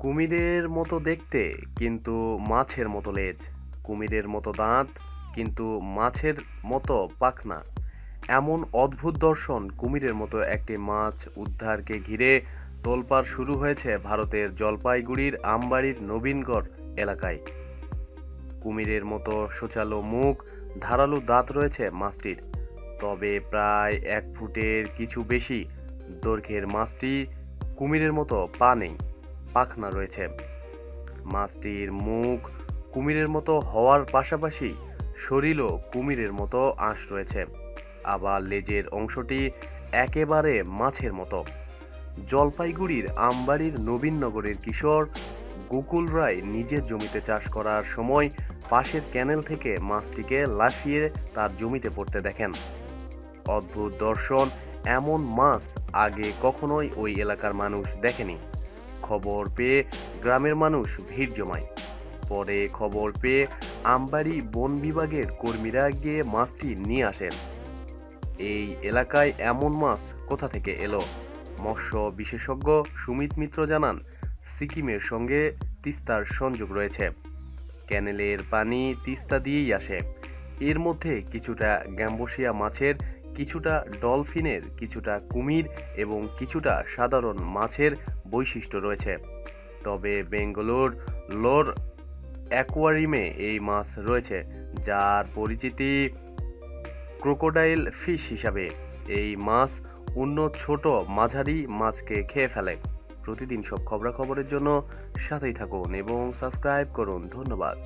কুমিরের মতো দেখতে, কিন্তু মাছের মতো লেজ। কুমিরের মতো দাঁত, কিন্তু মাছের মতো পাখনা। এমন অদ্ভুত দর্শন কুমিরের মতো একটি মাছ উদ্ধারকে ঘিরে তোলপাড় শুরু হয়েছে ভারতের জলপাইগুড়ির আমবাড়ির নবীনগড় এলাকায়। কুমিরের মতো সোচালো মুখ, ধারালো দাঁত রয়েছে মাছটির। তবে প্রায় এক ফুটের কিছু বেশি দৈর্ঘ্যের মাছটি কুমিরের মতো পা নেই। পাখনা রয়েছে। মাছটির মুখ কুমিরের মতো হওয়ার পাশাপাশি শরীরও কুমিরের মতো আঁশ রয়েছে। আবার লেজের অংশটি একেবারে মাছের মতো। জলপাইগুড়ির আমবাড়ির নবীননগরের কিশোর গোকুল রায় নিজের জমিতে চাষ করার সময় পাশের ক্যানেল থেকে মাছটিকে লাফিয়ে তার জমিতে পড়তে দেখেন। অদ্ভুত দর্শন, এমন মাছ আগে কখনোই ওই এলাকার মানুষ দেখেনি। খবর পেয়ে গ্রামের মানুষ ভিড় জমায়। পরে খবর পেয়ে আমবাড়ি বন বিভাগের কর্মীরা গিয়ে মাছটি নিয়ে আসেন। এই এলাকায় এমন মাছ কোথা থেকে এলো? মৎস্য বিশেষজ্ঞ সুমিত মিত্র জানান, সিকিমের সঙ্গে তিস্তার সংযোগ রয়েছে। ক্যানেলের পানি তিস্তা দিয়েই আসে। এর মধ্যে কিছুটা গ্যাম্বোসিয়া মাছের কিছুটা ডলফিনের, কিছুটা কুমির এবং কিছুটা সাধারণ মাছের বৈশিষ্ট্য রয়েছে। তবে বেঙ্গালোর লোর অ্যাকোয়ারিমে এই মাছ রয়েছে, যার পরিচিতি ক্রোকোডাইল ফিশ হিসাবে। এই মাছ অন্য ছোট মাঝারি মাছকে খেয়ে ফেলে। প্রতিদিন সব খবরাখবরের জন্য সাথেই থাকুন এবং সাবস্ক্রাইব করুন। ধন্যবাদ।